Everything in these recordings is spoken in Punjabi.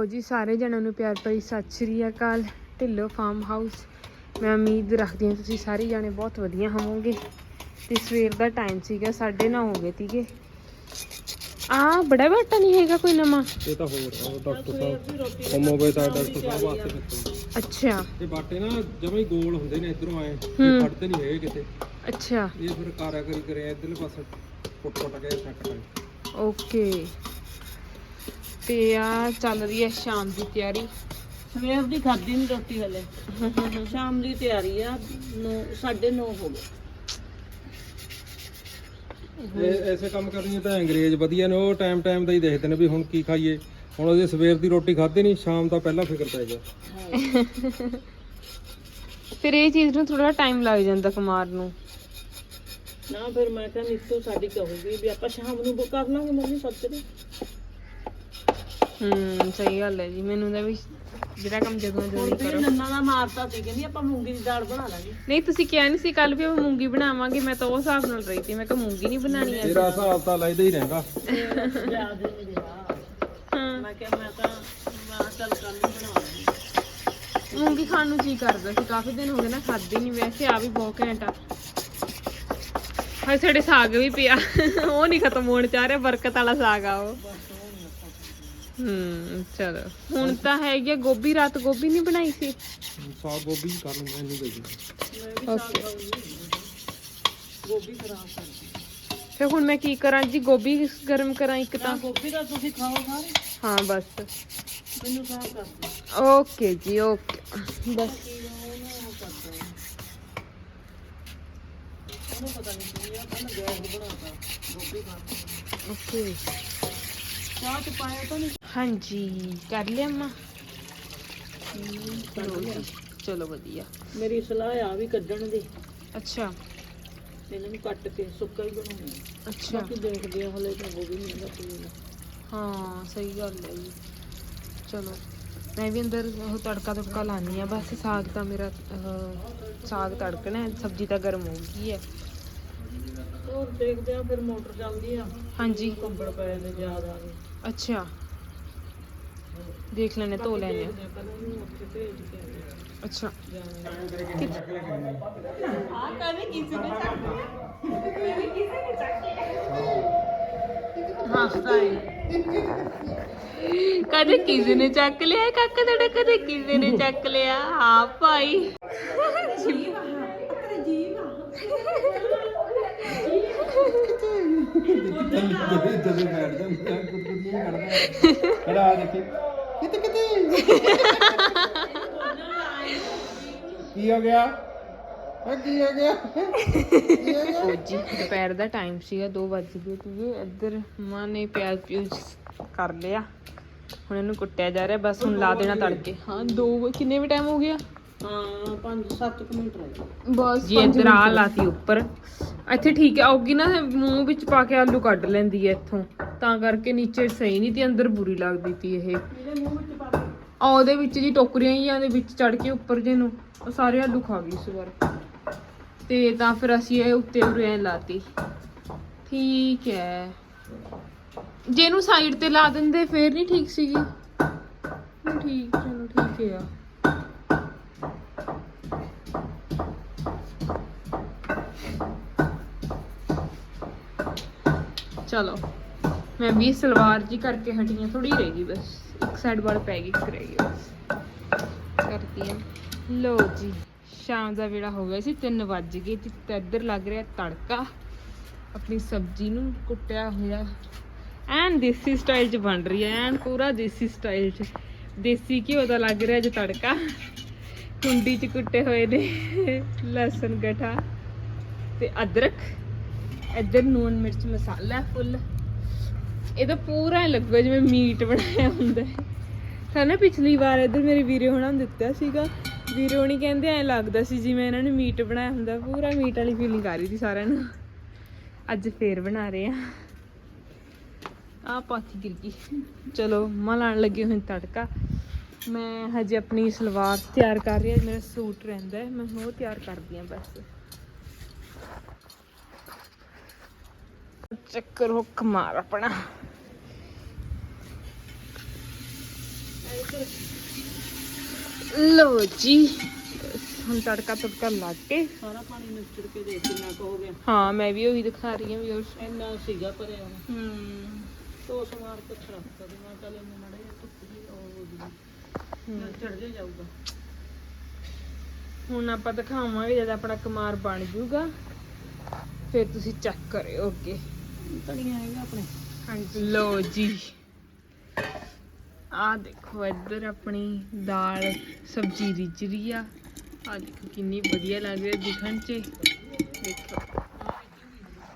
ਲੋ ਜੀ ਸਾਰੇ ਜਣਾਂ ਨੂੰ ਪਿਆਰ ਭਰੀ ਸਤਿ ਸ਼੍ਰੀ ਅਕਾਲ। ਢਿੱਲੋ ਫਾਰਮ ਹਾਊਸ ਮੈਂ ਉਮੀਦ ਰੱਖਦੀ ਹਾਂ ਤੁਸੀਂ ਸਾਰੇ ਜਾਣੇ ਬਹੁਤ ਵਧੀਆ ਹੋਵੋਗੇ। ਤੇ ਸਵੇਰ ਦਾ ਟਾਈਮ ਸੀਗਾ 9:30 ਹੋ ਗਏ ਤੀਗੇ ਆ ਬੜਾ ਬੈਟਾ ਨਹੀਂ ਹੈਗਾ ਕੋਈ ਨਵਾਂ? ਇਹ ਤਾਂ ਹੋਰ ਡਾਕਟਰ ਸਾਹਿਬ ਹੋਮੋਪੈਥ ਡਾਕਟਰ ਸਾਹਿਬ ਵਾਸਤੇ ਦਿੱਤੇ। ਅੱਛਾ। ਇਹ ਬਾਟੇ ਨਾ ਜਮਾਂ ਹੀ ਗੋਲ ਹੁੰਦੇ ਨੇ ਇਧਰੋਂ ਆਏ। ਇਹ ਫੜਦੇ ਨਹੀਂ ਹੈਗੇ ਕਿਤੇ। ਅੱਛਾ। ਇਹ ਫਿਰ ਕਾਰਿਆ ਕਰੀ ਕਰੇ ਇਧਰਲੇ ਪਾਸੇ ਫੁੱਟ ਫੁੱਟ ਕੇ ਸੈੱਟ ਕਰੇ ਓਕੇ। ਤੇ ਆ ਚੱਲ ਰਹੀ ਹੈ ਸ਼ਾਮ ਦੀ ਤਿਆਰੀ। ਸਵੇਰ ਦੀ ਖਾਦੀ ਨਹੀਂ ਰੋਟੀ ਹਲੇ। ਸ਼ਾਮ ਦੀ ਤਿਆਰੀ ਆ 9 9:30 ਹੋ ਗਏ। ਇਹ ਐਸੇ ਕੰਮ ਕਰਨੀ ਤਾਂ ਅੰਗਰੇਜ਼ ਵਧੀਆ ਨੇ ਉਹ ਟਾਈਮ ਟਾਈਮ ਦਾ ਹੀ ਦੇਖਦੇ ਨੇ ਵੀ ਹੁਣ ਕੀ ਖਾਈਏ। ਹੁਣ ਉਹਦੇ ਸਵੇਰ ਦੀ ਰੋਟੀ ਖਾਧੀ ਨਹੀਂ ਸ਼ਾਮ ਦਾ ਪਹਿਲਾਂ ਫਿਕਰ ਪੈ ਗਿਆ। ਫਿਰ ਇਹ ਚੀਜ਼ ਨੂੰ ਥੋੜਾ ਟਾਈਮ ਲੱਗ ਜਾਂਦਾ ਕੁਮਾਰ ਨੂੰ। ਨਾ ਫਿਰ ਮੈਂ ਕਿਹਾ ਨੀਤੂ ਸਾਡੀ ਕਹੂਗੀ ਵੀ ਆਪਾਂ ਸ਼ਾਮ ਨੂੰ ਬੁੱਕ ਕਰ ਲਾਂਗੇ ਮੰਮੀ ਸੱਜਰੇ ਹੂੰ ਸਹੀ ਗੱਲ ਹੈ ਜੀ ਮੈਨੂੰ ਤਾਂ ਵੀ ਜਿਹੜਾ ਕੰਮ ਜਦੋਂ ਜਦੋਂ ਵੀ ਕਰੋ। ਨੰਨਾ ਦਾ ਮਾਰਤਾ ਸੀ ਕਹਿੰਦੀ ਆਪਾਂ ਮੂੰਗੀ ਦੀ ਦਾਲ ਬਣਾ ਲਾਂਗੇ। ਨਹੀਂ ਤੁਸੀਂ ਕਿਹਾ ਨਹੀਂ ਸੀ ਕੱਲ ਵੀ ਆਪਾਂ ਮੂੰਗੀ ਬਣਾਵਾਂਗੇ ਮੈਂ ਤਾਂ ਉਹ ਹਿਸਾਬ ਨਾਲ ਰਹੀ ਸੀ ਮੈਂ ਕਿਹਾ ਮੂੰਗੀ ਨਹੀਂ ਬਣਾਣੀ ਐ ਤੇਰਾ ਹਿਸਾਬ ਤਾਂ ਲੈਦਾ ਹੀ ਰਹਿੰਦਾ। ਯਾਦ ਨਹੀਂ ਰਿਹਾ। ਹਾਂ। ਮੈਂ ਕਿਹਾ ਮੈਂ ਤਾਂ ਮੈਂ ਚੱਲ ਕੱਲ ਨੂੰ ਬਣਾਵਾਂਗੀ ਮੂੰਗੀ ਖਾਣ ਨੂੰ ਜੀ ਕਰਦਾ ਸੀ ਕਾਫੀ ਦਿਨ ਹੋ ਗਏ ਨਾ ਖਾਦੀ ਨਹੀਂ ਵੈਸੇ ਆ ਵੀ ਬਹੁਤ ਘੈਂਟ ਆ। ਹਾਏ ਸਾਡੇ ਸਾਗ ਵੀ ਪਿਆ ਉਹ ਨਹੀਂ ਖਤਮ ਹੋਣ ਚਾਹ ਰਿਹਾ ਬਰਕਤ ਵਾਲਾ ਸਾਗ ਆ ਉਹ। ਹੂੰ ਚਲੋ। ਹੁਣ ਤਾਂ ਹੈਗੀ ਆ ਗੋਭੀ ਰਾਤ ਗੋਭੀ ਨਹੀਂ ਬਣਾਈ ਸੀ? ਸਾਗ ਗੋਭੀ ਕਰ ਲੂੰਗਾ ਇਹਨੂੰ ਦੇ। ਵੀ ਓਕੇ। ਗੋਭੀ ਖਰਾਬ ਕਰ ਫਿਰ ਹੁਣ ਮੈਂ ਕੀ ਕਰਾਂ ਜੀ? ਗੋਭੀ ਗਰਮ ਕਰਾਂ ਇੱਕ ਤਾਂ। ਗੋਭੀ ਦਾ ਤੁਸੀਂ ਖਾਓ ਸਾਰੇ। ਹਾਂ ਬਸ। ਮੈਨੂੰ ਸਾਫ਼ ਕਰ ਦਿਓ ਓਕੇ ਜੀ ਓਕੇ। ਬਸ। ਉਹਨੂੰ ਪਤਾ ਨਹੀਂ ਕੀ ਆ ਗੈਸ ਬਣਾਤਾ। ਗੋਭੀ ਖਾ ਓਕੇ। ਚਾਹ ਚ ਪਾਇਆ ਤਾਂ ਨਹੀਂ ਹਾਂਜੀ ਕਰ ਲਿਆ ਮਾਂ। ਚਲੋ ਵਧੀਆ। ਮੇਰੀ ਸਲਾਹ ਆ ਵੀ ਕੱਢਣ ਦੀ। ਅੱਛਾ। ਇਹਨਾਂ ਨੂੰ ਕੱਟ ਕੇ ਸੁੱਕਾ ਹੀ ਬਣਾਉਣਾ। ਅੱਛਾ। ਬਾਕੀ ਦੇਖਦੇ ਆ ਹਲੇ ਤਾਂ ਗੋਭੀ ਨਹੀਂ ਲੱਗੀ ਹੋਈ ਹਾਂ ਸਹੀ ਗੱਲ ਹੈ ਜੀ। ਚਲੋ ਮੈਂ ਵੀ ਅੰਦਰ ਉਹ ਤੜਕਾ ਤੜਕਾ ਲਾਣੀ ਆ ਬਸ ਸਾਗ ਤਾਂ ਮੇਰਾ ਸਾਗ ਤੜਕਣਾ ਸਬਜ਼ੀ ਤਾਂ ਗਰਮ ਹੋ ਗਈ ਹੈ। ਹੋਰ ਦੇਖਦੇ ਆ ਫਿਰ ਮੋਟਰ ਚੱਲਦੀ ਆ। ਹਾਂਜੀ। ਕੰਬਲ ਪਏ ਨੇ ਜ਼ਿਆਦਾ। ਅੱਛਾ। ਦੇਖ ਲੈਣੇ ਧੋ ਲੈਣੇ ਆ। ਪਹਿਲਾਂ ਇਹਨੂੰ ਉੱਥੇ ਭੇਜ ਕੇ ਆਏ ਅੱਛਾ। ਹਾਸਤਾ ਕਦੇ ਕਿਸੇ ਨੇ ਚੱਕ ਲਿਆ ਕਾਕਾ ਤੁਹਾਡਾ ਕਦੇ ਕਿਸੇ ਨੇ ਚੱਕ ਲਿਆ। ਹਾਂ ਭਾਈ। ਜਦੋਂ ਬੈਠ ਜਾਂਦਾ ਕੁੱਤੀਆਂ ਕੱਢਦਾ। ਕਿਹੜਾ ਆ ਦੇਖੀ। ਕਿਤੇ ਕਿਤੇ। ਕੀ ਹੋ ਗਿਆ? ਆ ਕੀ ਹੋ ਗਿਆ? ਜੀ ਦੁਪਹਿਰ ਦਾ ਟਾਈਮ ਸੀਗਾ 2 ਵਜ ਗਏ ਸੀਗੇ। ਇੱਧਰ ਮਾਂ ਨੇ ਪਿਆਜ਼ ਪਿਊਜ਼ ਕਰ ਲਿਆ। ਹੁਣ ਇਹਨੂੰ ਕੁੱਟਿਆ ਜਾ ਰਿਹਾ, ਬਸ ਹੁਣ ਲਾ ਦੇਣਾ ਤੜਕੇ। ਹਾਂ 2 ਕਿੰਨੇ ਵੀ ਟਾਈਮ ਹੋ ਗਿਆ? ਹਾਂ 5-7 ਮਿੰਟ ਰਹਿ ਗਏ। ਬਸ ਜੀ ਇੱਧਰ ਆ ਲਾਤੀ ਉੱਪਰ। ਇੱਥੇ ਠੀਕ ਹੈ ਆਉਗੀ ਨਾ ਮੂੰਹ ਵਿੱਚ ਪਾ ਕੇ ਆਲੂ ਕੱਢ ਲੈਂਦੀ ਹੈ ਇੱਥੋਂ। ਤਾਂ ਕਰਕੇ ਨੀਚੇ ਸਹੀ ਨਹੀਂ ਤੇ ਅੰਦਰ ਬੁਰੀ ਲੱਗਦੀ ਤੀ ਇਹ। ਇਹਦੇ ਮੂੰਹ ਵਿੱਚ ਪਾ ਆ ਉਹਦੇ ਵਿੱਚ ਜੀ ਟੋਕਰੀਆਂ ਹੀ ਆ ਦੇ ਵਿੱਚ ਚੜ ਕੇ ਉੱਪਰ ਜੇ ਨੂੰ। ਉਹ ਸਾਰੇ ਆਲੂ ਖਾ ਗਈ ਇਸ ਵਾਰ। ਤੇ ਤਾਂ ਫਿਰ ਅਸੀਂ ਇਹ ਉੱਤੇ ਉਰੇ ਐਂ ਲਾਤੀ। ਠੀਕ ਹੈ ਜੇ ਇਹਨੂੰ ਸਾਈਡ ਤੇ ਲਾ ਦਿੰਦੇ ਫੇਰ ਨਹੀਂ ਠੀਕ ਸੀਗੀ? ਠੀਕ ਚਲੋ ਠੀਕ ਹੈ ਆ। ਚਲੋ। ਮੈਂ ਵੀ ਸਲਵਾਰ ਜੀ ਕਰਕੇ ਹਟੀਆਂ ਹਾਂ ਥੋੜੀ ਰਹਿ ਗਈ ਬਸ। ਇੱਕ ਸਾਈਡ ਵਾਲ ਪੈ ਗਈ, ਇੱਕ ਰਹਿ ਗਈ ਬਸ। ਕਰਤੀ ਹੈ ਲੋ ਜੀ, ਸ਼ਾਮ ਦਾ ਵੇਲਾ ਹੋ ਗਿਆ ਸੀ 3 ਵੱਜ ਗਏ ਤੇ ਤੇ ਇੱਧਰ ਲੱਗ ਰਿਹਾ ਤੜਕਾ। ਆਪਣੀ ਸਬਜ਼ੀ ਨੂੰ ਕੁੱਟਿਆ ਹੋਇਆ। ਐਨ ਦੇਸੀ ਸਟਾਈਲ 'ਚ ਬਣ ਰਹੀ ਹੈ, ਐਨ ਪੂਰਾ ਦੇਸੀ ਸਟਾਈਲ 'ਚ। ਦੇਸੀ ਘਿਓ ਦਾ ਲੱਗ ਰਿਹਾ ਜੇ ਤੜਕਾ। ਕੁੰਡੀ 'ਚ ਕੁੱਟੇ ਹੋਏ ਨੇ ਲਸਣ ਗਠਾ ਤੇ ਅਦਰਕ। ਇੱਧਰ ਨੂਨ ਮਿਰਚ ਮਸਾਲਾ ਫੁੱਲ। ਇਹਦਾ ਪੂਰਾ ਐਂ ਲੱਗੂਗਾ ਜਿਵੇਂ ਮੀਟ ਬਣਾਇਆ ਹੁੰਦਾ ਹੈ। ਸਾਨੂੰ ਪਿਛਲੀ ਵਾਰ ਇੱਧਰ ਮੇਰੇ ਵੀਰੇ ਹੋਣਾ ਨੂੰ ਦਿੱਤਾ ਸੀਗਾ। ਵੀਰੇ ਹੋਣੀ ਕਹਿੰਦੇ ਐਂ ਲੱਗਦਾ ਸੀ ਜਿਵੇਂ ਇਹਨਾਂ ਨੇ ਮੀਟ ਬਣਾਇਆ ਹੁੰਦਾ। ਪੂਰਾ ਮੀਟ ਵਾਲੀ ਫੀਲਿੰਗ ਆ ਰਹੀ ਸੀ ਸਾਰਿਆਂ ਨੂੰ। ਅੱਜ ਫੇਰ ਬਣਾ ਰਹੇ ਆ। ਆ ਪਾਥੀ ਗਿਰ ਗਈ। ਚਲੋ ਮਾਂ ਲਾਣ ਲੱਗੇ ਹੋਏ ਤੜਕਾ। ਮੈਂ ਹਜੇ ਆਪਣੀ ਸਲਵਾਰ ਤਿਆਰ ਕਰ ਰਹੀ ਹਾਂ। ਮੇਰਾ ਸੂਟ ਰਹਿੰਦਾ ਮੈਂ ਉਹ ਤਿਆਰ ਕਰਦੀ ਹਾਂ ਬਸ। ਚੱਕਰ ਹੁੱਕ ਮਾਰ ਆਪਣਾ। ਲੋ ਜੀ ਹੁਣ ਤੜਕਾ ਤੜਕਾ ਲਾ ਕੇ। ਸਾਰਾ ਪਾਣੀ ਨਿਚੜ ਕੇ ਦੇਖ ਕਿੰਨਾ ਕੁ ਹੋ ਗਿਆ। ਹਾਂ ਮੈਂ ਵੀ ਉਹੀ ਦਿਖਾ ਰਹੀ ਹਾਂ ਵੀ ਉਹ ਇੰਨਾ ਸੀਗਾ ਭਰਿਆ। ਹੂੰ। ਤੋ ਸਮਾਰ ਕੇ ਰੱਖਤਾ ਤੇ ਮੈਂ ਚੱਲ ਇਹਨੂੰ ਮੜੇ ਧੁੱਪ ਜੀ ਉਹ ਹੋ ਜੂਗੀ। ਚੜ ਜਾ ਜਾਊਗਾ। ਹੁਣ ਆਪਾਂ ਦਿਖਾਵਾਂਗੇ ਜਦ ਆਪਣਾ ਕਮਾਰ ਬਣ ਜਾਊਗਾ ਫਿਰ ਤੁਸੀਂ ਚੈੱਕ ਕਰਿਓ ਅੱਗੇ। ਤੜੀਆਂ ਹੈਗਾ ਆਪਣੇ। ਹਾਂਜੀ। ਲੋ ਜੀ। ਆ ਦੇਖੋ ਇੱਧਰ ਆਪਣੀ ਦਾਲ ਸਬਜ਼ੀ ਰਿੱਝ ਰਹੀ ਆ। ਆ ਦੇਖੋ ਕਿੰਨੀ ਵਧੀਆ ਲੱਗ ਰਹੀ ਹੈ ਦਿਖਣ 'ਚ। ਦੇਖੋ।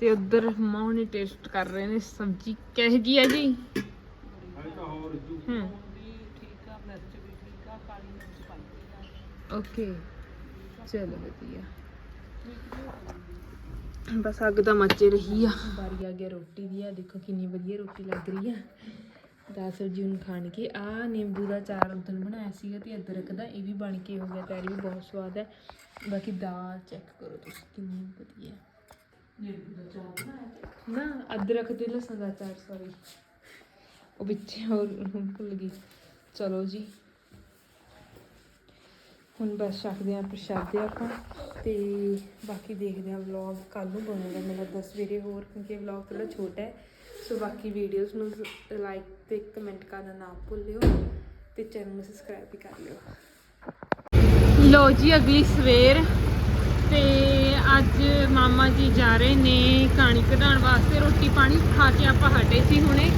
ਤੇ ਉਧਰ ਮਾਂ ਨੇ ਟੇਸਟ ਕਰ ਰਹੇ ਨੇ ਸਬਜ਼ੀ। ਕਿਹੋ ਜੀ ਹੈ ਜੀ? ਹੂੰ। ਆ ਆ ਓਕੇ। ਚਲੋ ਵਧੀਆ। ਬਸ ਅੱਗ ਤਾਂ ਮੱਚੇ ਰਹੀ ਆ। ਬਾਰੀ ਆ ਗਿਆ ਰੋਟੀ ਦੀ, ਆ ਦੇਖੋ ਕਿੰਨੀ ਵਧੀਆ ਰੋਟੀ ਲੱਗ ਰਹੀ ਆ। ਦਾਲ ਸਬਜ਼ੀ ਹੁਣ ਖਾਣ ਕੇ, ਆ ਨਿੰਬੂ ਦਾ ਚਾਰ ਉਦੋਂ ਬਣਾਇਆ ਸੀਗਾ ਤੇ ਅਦਰਕ ਦਾ, ਇਹ ਵੀ ਬਣ ਕੇ ਹੋ ਗਿਆ ਤਿਆਰ ਵੀ ਬਹੁਤ ਸਵਾਦ ਹੈ। ਬਾਕੀ ਦਾਲ ਚੈੱਕ ਕਰੋ ਤੁਸੀਂ, ਕਿੰਨੀ ਵਧੀਆ। ਨਿੰਬੂ ਦਾ ਚਾਰ ਬਣਾਇਆ ਨਾ, ਅਦਰਕ ਤੇ ਲਸਣ ਦਾ ਚਾਰ ਸੌਰੀ ਉਹ ਵਿੱਚ ਹੋਰ ਭੁੱਲ ਗਈ। ਚਲੋ ਜੀ। ਹੁਣ ਬਸ ਛਕਦੇ ਆ ਪ੍ਰਸ਼ਾਦੇ ਆਪਾਂ ਤੇ ਬਾਕੀ ਦੇਖਦੇ ਆ ਵਲੌਗ ਕੱਲ ਨੂੰ ਬਣੂਗਾ ਮੈਨੂੰ ਲੱਗਦਾ ਸਵੇਰੇ ਹੋਰ ਕਿਉਂਕਿ ਵਲੌਗ ਥੋੜਾ ਛੋਟਾ ਹੈ। ਸੋ ਬਾਕੀ ਵੀਡੀਓਜ਼ ਨੂੰ ਲਾਈਕ ਤੇ ਕਮੈਂਟ ਕਰਨਾ ਨਾ ਭੁੱਲਿਓ ਤੇ ਚੈਨਲ ਨੂੰ ਸਬਸਕ੍ਰਾਈਬ ਵੀ ਕਰ ਲਿਓ। ਲੋ ਜੀ, ਅਗਲੀ ਸਵੇਰ ਤੇ ਅੱਜ ਮਾਮਾ ਜੀ ਜਾ ਰਹੇ ਨੇ ਕਹਾਣੀ ਕਢਾਉਣ ਵਾਸਤੇ। ਰੋਟੀ ਪਾਣੀ ਖਾ ਕੇ ਆਪਾਂ ਹਟੇ ਸੀ ਹੁਣੇ।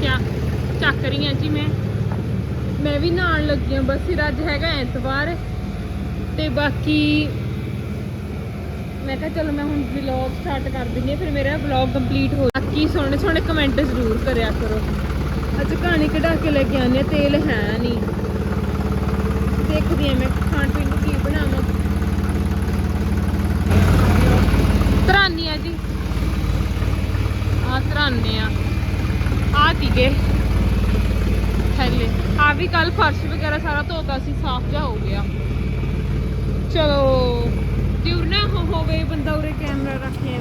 ਕਿਆ, ਚੱਕ ਰਹੀ ਹਾਂ ਜੀ ਮੈਂ। ਮੈਂ ਵੀ ਨਹਾਉਣ ਲੱਗੀ ਹਾਂ, ਬਸ ਫਿਰ ਅੱਜ ਹੈਗਾ ਐਤਵਾਰ ਤੇ ਬਾਕੀ ਮੈਂ ਕਿਹਾ ਚਲੋ ਮੈਂ ਹੁਣ ਵਲੌਗ ਸਟਾਰਟ ਕਰ ਦਿੰਦੀ ਹਾਂ, ਫਿਰ ਮੇਰਾ ਵਲੌਗ ਕੰਪਲੀਟ ਹੋ ਬਾਕੀ ਸੋਹਣੇ ਸੋਹਣੇ ਕਮੈਂਟ ਜ਼ਰੂਰ ਕਰਿਆ ਕਰੋ। ਅੱਜ ਕਹਾਣੀ ਕਢਾ ਕੇ ਲੈ ਕੇ ਆਉਂਦੇ ਹਾਂ, ਤੇਲ ਹੈ ਨਹੀਂ। ਦੇਖਦੀ ਹਾਂ ਮੈਂ ਖਾਣ ਪੀਣ ਨੂੰ ਕੀ ਬਣਾਵਾਂ। ਤਰਾਨੀ ਆ ਜੀ। ਆ ਤਰਾਨੇ ਆ। ਆ ਤੀਗੇ ਥੈਲੇ ਆ ਵੀ ਕੱਲ ਫਰਸ਼ ਵਗੈਰਾ ਸਾਰਾ ਧੋਤਾ ਸੀ, ਸਾਫ਼ ਜਾ ਹੋ ਗਿਆ। ਚਲੋ ਦਿਉਰ ਹੋਵੇ, ਬੰਦਾ ਉਰੇ ਕੈਮਰਾ ਰੱਖੇ।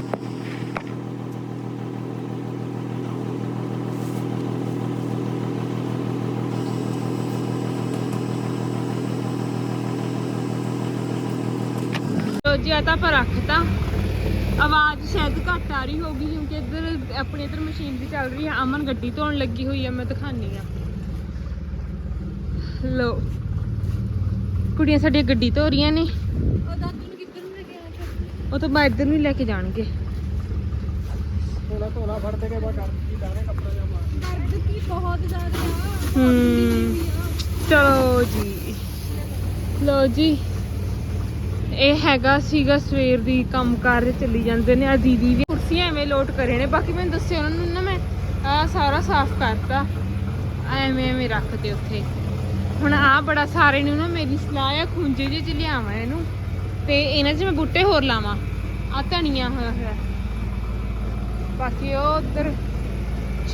ਲੋ ਤਾਂ ਆਪਾਂ ਰੱਖਤਾ ਆਵਾਜ਼ ਸ਼ਾਇਦ ਘੱਟ ਆ ਰਹੀ ਹੋਗੀ ਕਿਉਂਕਿ ਇੱਧਰ, ਆਪਣੇ ਇੱਧਰ ਮਸ਼ੀਨ ਵੀ ਚੱਲ ਰਹੀ ਹੈ ਅਮਨ ਗੱਡੀ ਧੋਣ ਲੱਗੀ ਹੋਈ ਆ, ਮੈਂ ਦਿਖਾਨੀ ਆ ਲੋ ਕੁੜੀਆਂ ਸਾਡੀਆਂ ਗੱਡੀ ਧੋ ਰਹੀਆਂ ਨੇ। ਉਹ ਦਾਦੂ ਨੂੰ ਕਿੱਧਰ ਨੂੰ ਲੈ ਗਿਆ ਉਹ ਤਾਂ ਮੈਂ ਇੱਧਰ ਨੂੰ ਲੈ ਕੇ ਜਾਣਗੇ। ਥੋੜਾ ਧੋਲਾ ਫੜ ਦੇ ਕੇ ਬਾ ਕਰ ਕੀ ਦਾਣੇ ਕੱਪੜਾ ਜਾਂ ਮਾਰ ਦਰਦ ਕੀ ਬਹੁਤ ਜ਼ਿਆਦਾ। ਹੂੰ। ਚਲੋ ਜੀ। ਲੋ ਜੀ। ਇਹ ਹੈਗਾ ਸੀਗਾ ਸਵੇਰ ਦੀ ਕੰਮ ਕਾਰ ਚੱਲੀ ਜਾਂਦੇ ਨੇ। ਆ ਦੀਦੀ ਵੀ ਕੁਰਸੀਆਂ ਐਵੇਂ ਲੋਟ ਕਰੇ ਨੇ। ਬਾਕੀ ਮੈਨੂੰ ਦੱਸਿਆ ਉਹਨਾਂ ਨੂੰ ਨਾ ਮੈਂ ਆ ਸਾਰਾ ਸਾਫ਼ ਕਰਤਾ। ਐਵੇਂ ਐਵੇਂ ਰੱਖਦੇ ਉੱਥੇ। ਹੁਣ ਆ ਬੜਾ ਸਾਰੇ ਨੂੰ ਨਾ ਮੇਰੀ ਸਲਾਹ ਆ ਖੁੰਝੇ ਜਿਹੇ ਚ ਲਿਆਵਾਂ ਇਹਨੂੰ। ਤੇ ਇਹਨਾਂ 'ਚ ਮੈਂ ਬੂਟੇ ਹੋਰ ਲਾਵਾਂ। ਆ ਧਣੀਆਂ ਹੋਇਆ ਹੋਇਆ। ਬਾਕੀ ਉਹ ਉਧਰ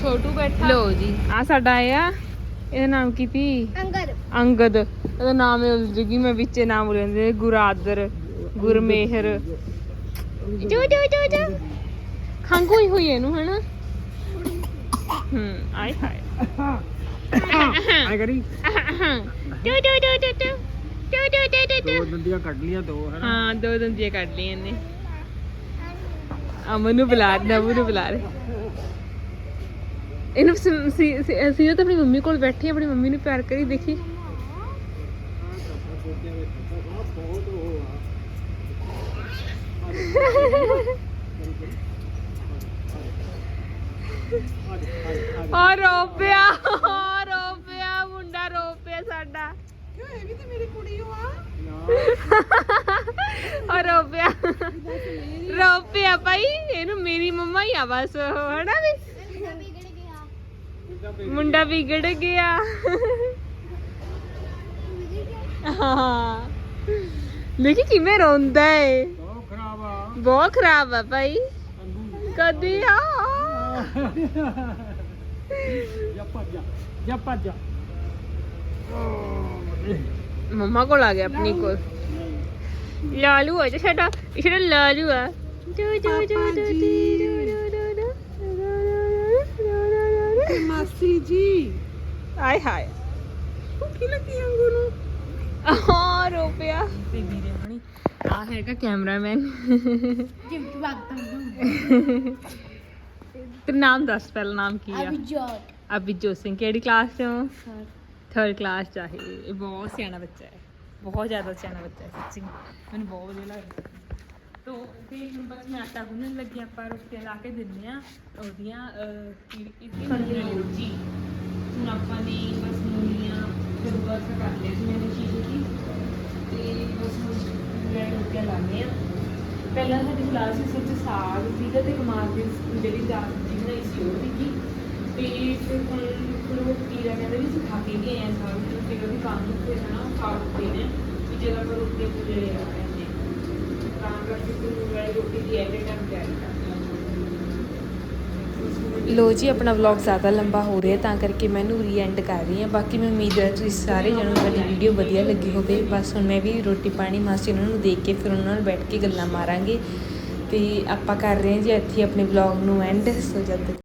ਛੋਟੂ ਬੈਠਾ। ਲੋ ਜੀ ਆ ਸਾਡਾ ਆਇਆ ਇਹਦਾ ਨਾਮ ਕੀ ਤੀ ਅੰਗਰ ਅੰਗਦ। ਇਹਦਾ ਨਾਮ ਹੈ ਉਲਝ ਗਈ ਮੈਂ ਵਿੱਚੇ ਨਾਮ ਬੋਲਦੇ ਗੁਰਾਦਰ ਗੁਰਮੇਹਰ। ਜੋ ਜੋ ਜੋ ਜੋ। ਖੰਗ ਹੋਈ ਹੋਈ ਹੈ ਇਹਨੂੰ ਹਨਾ? ਹੂੰ ਆਏ ਹਾਏ। ਐ ਕਰੀ? ਜੋ ਜੋ ਜੋ ਜੋ ਜੋ ਜੋ ਜੋ ਜੋ ਜੋ ਦੋ। ਦੰਦੀਆਂ ਕੱਢ ਲੀਆਂ ਦੋ ਹਨਾ? ਹਾਂ ਦੋ ਦੰਦੀਆਂ ਕੱਢ ਲਈਆਂ ਨੇ। ਅਮਨ ਨੂੰ ਬੁਲਾ ਨਵੂ ਨੂੰ ਬੁਲਾ ਰਹੇ। ਇਹਨੂੰ ਸੀ ਸੀ- ਸੀ ਤਾਂ ਆਪਣੀ ਮੰਮੀ ਕੋਲ ਬੈਠੀ ਆ, ਆਪਣੀ ਮੰਮੀ ਨੂੰ ਪਿਆਰ ਕਰੀ ਦੇਖੀ। ਆ ਰੋ ਸਾਡਾ ਇਹ ਵੀ ਤੇ ਮੇਰੀ ਕੁੜੀ ਓ ਆ। ਆ ਰੋ ਪਿਆ ਰੋ ਪਿਆ ਭਾਈ ਇਹਨੂੰ ਮੇਰੀ ਮੰਮਾ ਹੀ ਆ ਬਸ ਹਨਾ ਵੀ? ਮੁੰਡਾ ਵਿਗੜ ਗਿਆ। ਹਾਂ। ਦੇਖੀ ਕਿਵੇਂ ਰੋਂਦਾ ਏ। ਬਹੁਤ ਖਰਾਬ ਆ। ਬਹੁਤ ਖਰਾਬ ਆ ਭਾਈ। ਕਦੀ ਆ। ਜਾ ਭੱਜ ਜਾ ਜਾ ਭੱਜ ਜਾ। ਮੰਮਾ ਕੋਲ ਆ ਗਿਆ ਆਪਣੀ ਕੋਲ ਲਾਲੂ ਆ ਜਿਹੜਾ ਸਾਡਾ ਇਹ ਸਾਡਾ ਲਾਲੂ ਆ ਜੋ ਜੋ ਜੋ ਜੋ ਜੋ ਜੋ ਮਾਸੀ ਜੀ ਆਏ ਹਾਏ ਕੀ ਲੱਗੀ ਅੰਗੂ ਨੂੰ ਆ ਰੋ ਪਿਆ ਤੇ ਵੀਰੇ ਹਣੀ ਆ ਹੈਗਾ ਕੈਮਰਾਮੈਨ ਗਿਫਟ ਵਾਗਦਾ ਤੇ ਨਾਮ ਦੱਸ ਪਹਿਲਾਂ ਨਾਮ ਕੀ ਆ ਅਭਿਜੋਤ ਅਭਿਜੋਤ ਸਿੰਘ ਕਿਹੜੀ ਕਲਾਸ ਚੋਂ ਥਰਡ ਕਲਾਸ ਚ ਆ ਇਹ। ਇਹ ਬਹੁਤ ਸਿਆਣਾ ਬੱਚਾ ਹੈ। ਬਹੁਤ ਜ਼ਿਆਦਾ ਸਿਆਣਾ ਬੱਚਾ ਹੈ ਸੱਚੀ। ਮੈਨੂੰ ਬਹੁਤ ਵਧੀਆ ਲੱਗਦਾ। ਤੋ ਤੇ ਹੁਣ ਬਸ ਮੈਂ ਆਟਾ ਗੁੰਨਣ ਲੱਗੀ ਆਪਾਂ ਰੋਟੀਆਂ ਲਾ ਕੇ ਦਿੰਨੇ ਆ ਉਹਦੀਆਂ ਅਹ, ਕੀ ਕੀ ਜੀ। ਹੁਣ ਆਪਾਂ ਨੇ ਬਸ ਮੂਲੀਆਂ ਬਸ ਕਰ ਲਿਆ ਸੀ ਮੈंने ਸ਼ੀਸ਼ੇ ਕੀ ਤੇ ਬਸ ਹੁਣ ਲੈ ਰੋਟੀਆਂ ਲਾਣੇ ਆ ਪਹਿਲਾਂ ਸਾਡੀ ਕਲਾਸ ਵਿੱਚ ਵਿੱਚ ਸਾਗ ਸੀਗਾ ਤੇ ਕਮਾਲ ਦੀ ਜਿਹੜੀ ਦਾਲ ਬਣਾਈ ਸੀ ਉਹ ਸੀਗੀ ਤੇ ਫਿਰ ਹੁਣ ਫਿਰ ਉਹ ਕੀਰਾ ਕਹਿੰਦੇ ਵੀ ਅਸੀਂ ਕੇ ਗਏ ਆ ਸਾਗ ਤੇ ਫਿਰ ਉਹਦੀ ਕੰਮ ਤੇ ਨਾ ਖਾ ਕੇ ਨੇ। ਵੀ ਜਦੋਂ ਆਪਾਂ ਰੋਟੀ ਪੁਜੇ ਆ ਰਹੇ ਨੇ ਤਾਂ ਕਰਕੇ ਫਿਰ ਵਾਲੀ ਰੋਟੀ ਦੀ ਐਟ ਟਾਈਮ ਤਿਆਰੀ ਕਰਦੇ ਲੋ ਜੀ, ਆਪਣਾ ਵਲੌਗ ਜ਼ਿਆਦਾ ਲੰਬਾ ਹੋ ਰਿਹਾ, ਤਾਂ ਕਰਕੇ ਮੈਂ ਇਹਨੂੰ ਰੀ ਕਰ ਰਹੀ ਹਾਂ। ਬਾਕੀ ਮੈਂ ਉਮੀਦ ਹੈ ਤੁਸੀਂ ਸਾਰੇ ਜਣੋਂ ਸਾਡੀ ਵੀਡੀਓ ਵਧੀਆ ਲੱਗੀ ਹੋਵੇ। ਬਸ ਹੁਣ ਮੈਂ ਵੀ ਰੋਟੀ ਪਾਣੀ ਮਾਸੀ ਉਹਨਾਂ ਨੂੰ ਦੇਖ ਕੇ ਫਿਰ ਉਹਨਾਂ ਨਾਲ ਬੈਠ ਕੇ ਗੱਲਾਂ ਮਾਰਾਂਗੇ। ਤੇ ਆਪਾਂ ਕਰ ਰਹੇ ਹਾਂ ਜੀ ਇੱਥੇ ਆਪਣੇ ਵਲੌਗ ਨੂੰ ਐਂਡ ਸੋ ਜਦ